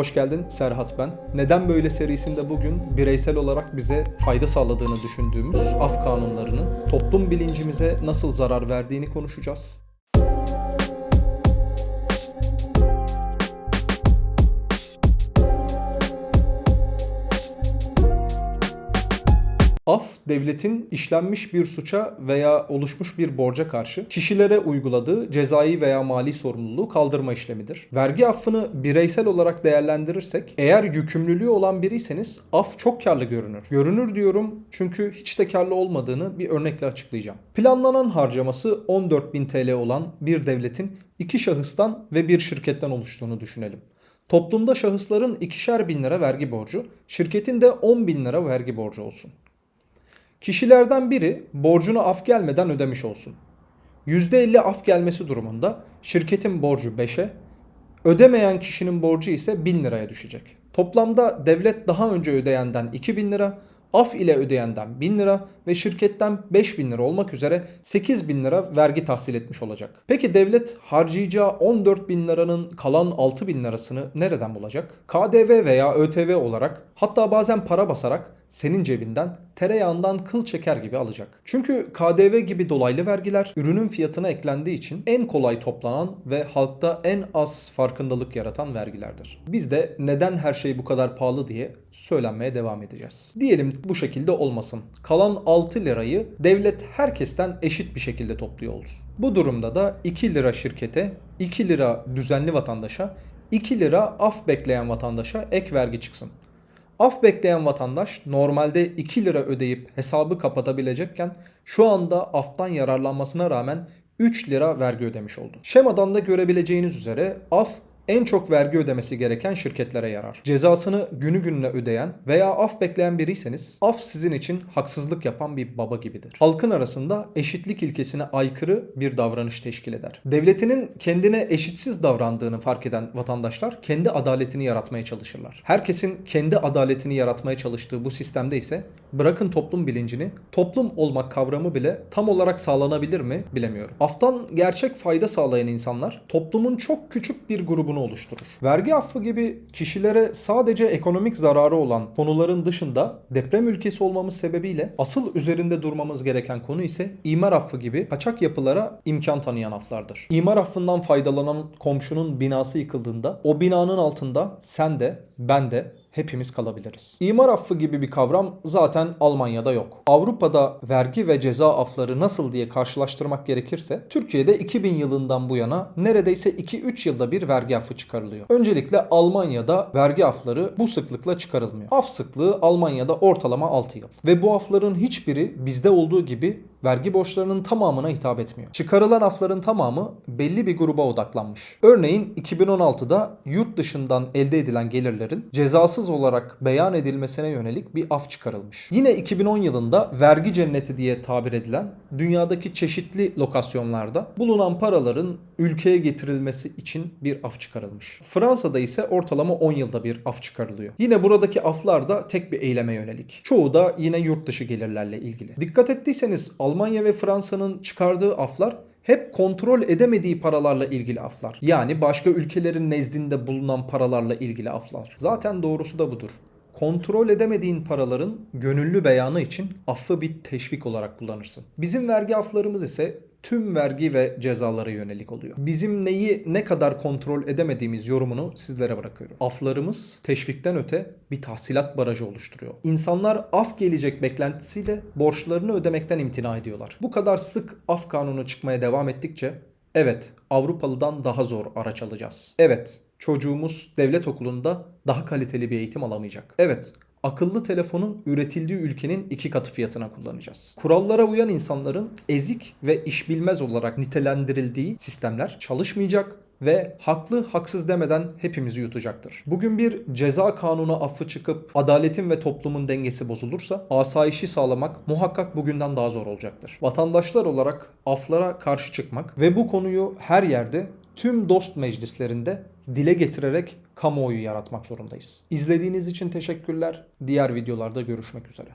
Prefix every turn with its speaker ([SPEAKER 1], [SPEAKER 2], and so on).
[SPEAKER 1] Hoş geldin Serhat ben. Neden böyle serisinde bugün bireysel olarak bize fayda sağladığını düşündüğümüz af kanunlarının toplum bilincimize nasıl zarar verdiğini konuşacağız. Af, devletin işlenmiş bir suça veya oluşmuş bir borca karşı kişilere uyguladığı cezai veya mali sorumluluğu kaldırma işlemidir. Vergi affını bireysel olarak değerlendirirsek, eğer yükümlülüğü olan biriyseniz af çok karlı görünür. Görünür diyorum çünkü hiç de karlı olmadığını bir örnekle açıklayacağım. Planlanan harcaması 14.000 TL olan bir devletin iki şahıstan ve bir şirketten oluştuğunu düşünelim. Toplumda şahısların ikişer bin lira vergi borcu, şirketin de 10 bin lira vergi borcu olsun. Kişilerden biri borcunu af gelmeden ödemiş olsun. %50 af gelmesi durumunda şirketin borcu 5'e, ödemeyen kişinin borcu ise 1000 liraya düşecek. Toplamda devlet daha önce ödeyenden 2000 lira, af ile ödeyenden 1000 lira ve şirketten 5000 lira olmak üzere 8000 lira vergi tahsil etmiş olacak. Peki devlet harcayacağı 14 bin liranın kalan 6 bin lirasını nereden bulacak? KDV veya ÖTV olarak hatta bazen para basarak senin cebinden tereyağından kıl çeker gibi alacak. Çünkü KDV gibi dolaylı vergiler ürünün fiyatına eklendiği için en kolay toplanan ve halkta en az farkındalık yaratan vergilerdir. Biz de neden her şey bu kadar pahalı diye söylenmeye devam edeceğiz. Diyelim bu şekilde olmasın. Kalan 6 lirayı devlet herkesten eşit bir şekilde topluyor olsun. Bu durumda da 2 lira şirkete, 2 lira düzenli vatandaşa, 2 lira af bekleyen vatandaşa ek vergi çıksın. Af bekleyen vatandaş normalde 2 lira ödeyip hesabı kapatabilecekken şu anda aftan yararlanmasına rağmen 3 lira vergi ödemiş oldu. Şemadan da görebileceğiniz üzere af en çok vergi ödemesi gereken şirketlere yarar. Cezasını günü gününe ödeyen veya af bekleyen biriyseniz af sizin için haksızlık yapan bir baba gibidir. Halkın arasında eşitlik ilkesine aykırı bir davranış teşkil eder. Devletinin kendine eşitsiz davrandığını fark eden vatandaşlar kendi adaletini yaratmaya çalışırlar. Herkesin kendi adaletini yaratmaya çalıştığı bu sistemde ise bırakın toplum bilincini, toplum olmak kavramı bile tam olarak sağlanabilir mi bilemiyorum. Aftan gerçek fayda sağlayan insanlar toplumun çok küçük bir grubunu oluşturur. Vergi affı gibi kişilere sadece ekonomik zararı olan konuların dışında deprem ülkesi olmamız sebebiyle asıl üzerinde durmamız gereken konu ise imar affı gibi kaçak yapılara imkan tanıyan aflardır. İmar affından faydalanan komşunun binası yıkıldığında o binanın altında sen de ben de hepimiz kalabiliriz. İmar affı gibi bir kavram zaten Almanya'da yok. Avrupa'da vergi ve ceza afları nasıl diye karşılaştırmak gerekirse Türkiye'de 2000 yılından bu yana neredeyse 2-3 yılda bir vergi affı çıkarılıyor. Öncelikle Almanya'da vergi afları bu sıklıkla çıkarılmıyor. Af sıklığı Almanya'da ortalama 6 yıl. Ve bu afların hiçbiri bizde olduğu gibi vergi borçlarının tamamına hitap etmiyor. Çıkarılan afların tamamı belli bir gruba odaklanmış. Örneğin 2016'da yurt dışından elde edilen gelirlerin cezasız olarak beyan edilmesine yönelik bir af çıkarılmış. Yine 2010 yılında vergi cenneti diye tabir edilen dünyadaki çeşitli lokasyonlarda bulunan paraların ülkeye getirilmesi için bir af çıkarılmış. Fransa'da ise ortalama 10 yılda bir af çıkarılıyor. Yine buradaki aflar da tek bir eyleme yönelik. Çoğu da yine yurt dışı gelirlerle ilgili. Dikkat ettiyseniz Almanya ve Fransa'nın çıkardığı aflar hep kontrol edemediği paralarla ilgili aflar. Yani başka ülkelerin nezdinde bulunan paralarla ilgili aflar. Zaten doğrusu da budur. Kontrol edemediğin paraların gönüllü beyanı için affı bir teşvik olarak kullanırsın. Bizim vergi aflarımız ise tüm vergi ve cezalara yönelik oluyor. Bizim neyi ne kadar kontrol edemediğimiz yorumunu sizlere bırakıyorum. Aflarımız teşvikten öte bir tahsilat barajı oluşturuyor. İnsanlar af gelecek beklentisiyle borçlarını ödemekten imtina ediyorlar. Bu kadar sık af kanunu çıkmaya devam ettikçe evet Avrupalıdan daha zor araç alacağız. Evet çocuğumuz devlet okulunda daha kaliteli bir eğitim alamayacak. Evet akıllı telefonu üretildiği ülkenin iki katı fiyatına kullanacağız. Kurallara uyan insanların ezik ve iş bilmez olarak nitelendirildiği sistemler çalışmayacak ve haklı haksız demeden hepimizi yutacaktır. Bugün bir ceza kanunu affı çıkıp adaletin ve toplumun dengesi bozulursa asayişi sağlamak muhakkak bugünden daha zor olacaktır. Vatandaşlar olarak aflara karşı çıkmak ve bu konuyu her yerde tüm dost meclislerinde dile getirerek kamuoyu yaratmak zorundayız. İzlediğiniz için teşekkürler. Diğer videolarda görüşmek üzere.